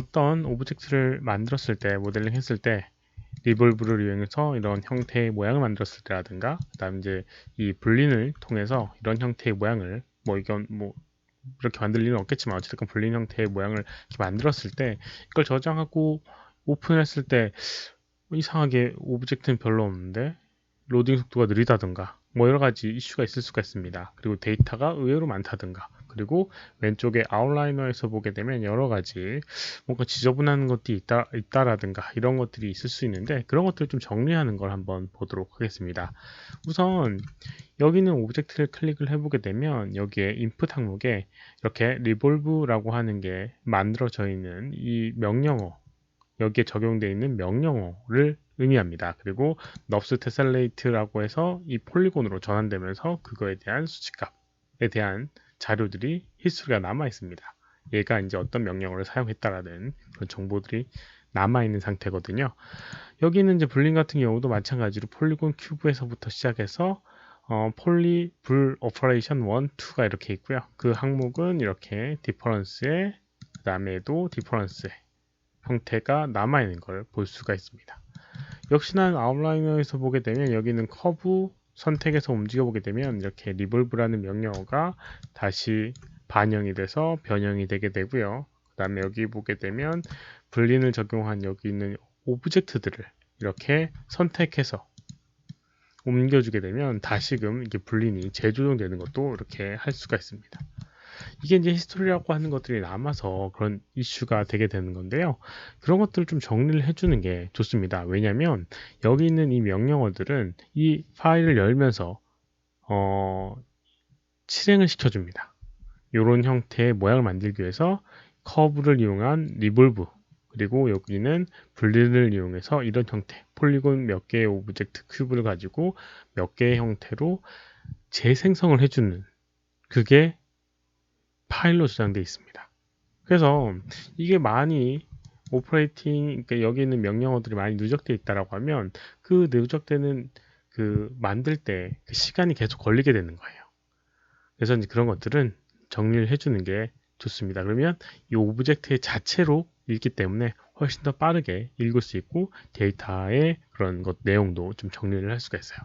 어떤 오브젝트를 만들었을 때 모델링 했을 때 리볼브를 이용해서 이런 형태의 모양을 만들었을 때라든가 그다음 이제 이 불린을 통해서 이런 형태의 모양을 뭐 이건 뭐 이렇게 만들 리는 없겠지만 어쨌든 불린 형태의 모양을 이렇게 만들었을 때 이걸 저장하고 오픈을 했을 때 이상하게 오브젝트는 별로 없는데 로딩 속도가 느리다든가 뭐 여러 가지 이슈가 있을 수가 있습니다. 그리고 데이터가 의외로 많다든가 그리고 왼쪽에 아웃라이너에서 보게 되면 여러 가지 뭔가 지저분한 것들이 있다, 있다라든가 이런 것들이 있을 수 있는데 그런 것들을 좀 정리하는 걸 한번 보도록 하겠습니다. 우선 여기 있는 오브젝트를 클릭을 해보게 되면 여기에 input 항목에 이렇게 revolve라고 하는 게 만들어져 있는 이 명령어 여기에 적용되어 있는 명령어를 의미합니다. 그리고 nubs tessellate라고 해서 이 폴리곤으로 전환되면서 그거에 대한 수치값에 대한 자료들이 히스토리가 남아 있습니다. 얘가 이제 어떤 명령어를 사용했다라는 그런 정보들이 남아 있는 상태거든요. 여기는 이제 불린 같은 경우도 마찬가지로 폴리곤 큐브에서부터 시작해서 어, 폴리 불 오퍼레이션 1, 2가 이렇게 있고요. 그 항목은 이렇게 디퍼런스에 그 다음에도 디퍼런스에 형태가 남아 있는 걸 볼 수가 있습니다. 역시나 아웃라이너에서 보게 되면 여기는 커브 선택해서 움직여 보게 되면 이렇게 리볼브라는 명령어가 다시 반영이 돼서 변형이 되게 되고요. 그 다음에 여기 보게 되면 불린을 적용한 여기 있는 오브젝트들을 이렇게 선택해서 옮겨주게 되면 다시금 이게 불린이 재조정되는 것도 이렇게 할 수가 있습니다. 이게 이제 히스토리라고 하는 것들이 남아서 그런 이슈가 되게 되는 건데요. 그런 것들을 좀 정리를 해주는 게 좋습니다. 왜냐하면 여기 있는 이 명령어들은 이 파일을 열면서 어, 실행을 시켜줍니다. 이런 형태의 모양을 만들기 위해서 커브를 이용한 리볼브 그리고 여기는 분리를 이용해서 이런 형태 폴리곤 몇 개의 오브젝트 큐브를 가지고 몇 개의 형태로 재생성을 해주는 그게 파일로 저장되어 있습니다. 그래서 이게 많이 오퍼레이팅 그러니까 여기 있는 명령어들이 많이 누적되어 있다라고 하면 그 누적되는 그 만들 때 그 시간이 계속 걸리게 되는 거예요. 그래서 이제 그런 것들은 정리를 해주는 게 좋습니다. 그러면 이 오브젝트의 자체로 읽기 때문에 훨씬 더 빠르게 읽을 수 있고 데이터의 그런 것 내용도 좀 정리를 할 수가 있어요.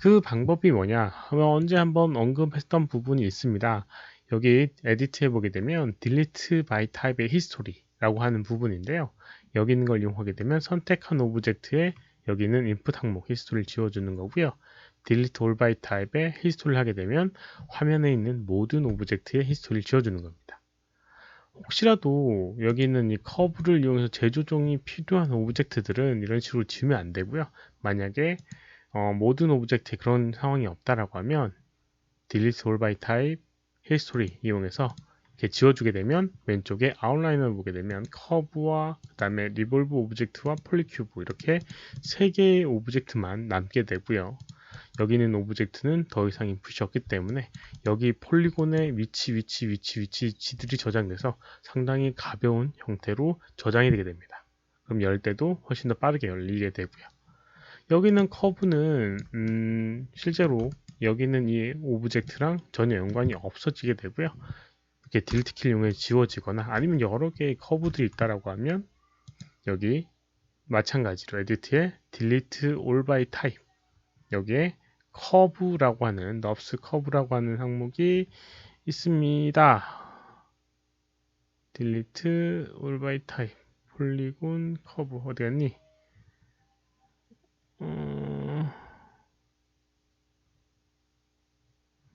그 방법이 뭐냐 하면 언제 한번 언급했던 부분이 있습니다. 여기 에디트 해 보게 되면 delete by type의 history라고 하는 부분인데요. 여기 있는 걸 이용하게 되면 선택한 오브젝트에 여기는 input 항목 히스토리를 지워주는 거고요. delete all by type의 히스토리를 하게 되면 화면에 있는 모든 오브젝트의 히스토리를 지워주는 겁니다. 혹시라도 여기 있는 이 커브를 이용해서 재조정이 필요한 오브젝트들은 이런 식으로 지우면 안 되고요. 만약에 어, 모든 오브젝트에 그런 상황이 없다라고 하면 delete all by type 히스토리 이용해서 이렇게 지워주게 되면 왼쪽에 아웃라인을 보게 되면 커브와 그 다음에 리볼브 오브젝트와 폴리큐브 이렇게 세 개의 오브젝트만 남게 되고요. 여기는 오브젝트는 더 이상 인풋이 없기 때문에 여기 폴리곤의 위치 위치 위치 위치들이 저장돼서 상당히 가벼운 형태로 저장이 되게 됩니다. 그럼 열 때도 훨씬 더 빠르게 열리게 되고요. 여기는 커브는 음, 실제로 여기는 이 오브젝트랑 전혀 연관이 없어지게 되고요. 이렇게 딜트 킬 이용해 지워지거나 아니면 여러 개의 커브들이 있다라고 하면 여기 마찬가지로 에디트에 delete all by type 여기에 커브라고 하는 nubs 커브라고 하는 항목이 있습니다. delete all by type 폴리곤 커브 어디 갔니? 어...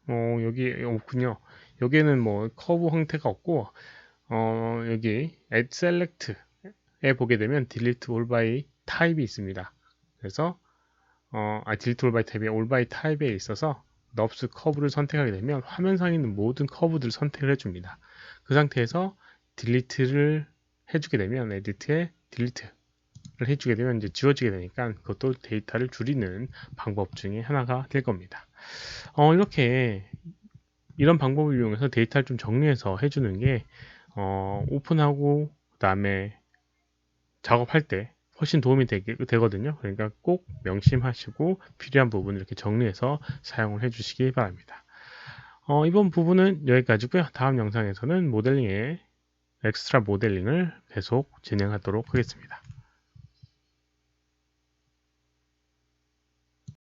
어, 여기 없군요. 여기에는 뭐 커브 형태가 없고 어, 여기 add select에 보게 되면 delete all by type이 있습니다. 그래서 어, 아, delete all by type이 all by type에 있어서 nubs 커브를 선택하게 되면 화면상에 있는 모든 커브들을 선택을 해줍니다. 그 상태에서 delete를 해주게 되면 edit에 delete를 해주게 되면 이제 지워지게 되니까 그것도 데이터를 줄이는 방법 중에 하나가 될 겁니다. 어, 이렇게 이런 방법을 이용해서 데이터를 좀 정리해서 해주는 게 어, 오픈하고 그 다음에 작업할 때 훨씬 도움이 되게, 되거든요. 그러니까 꼭 명심하시고 필요한 부분을 이렇게 정리해서 사용을 해주시기 바랍니다. 어, 이번 부분은 여기까지고요. 다음 영상에서는 모델링의 엑스트라 모델링을 계속 진행하도록 하겠습니다.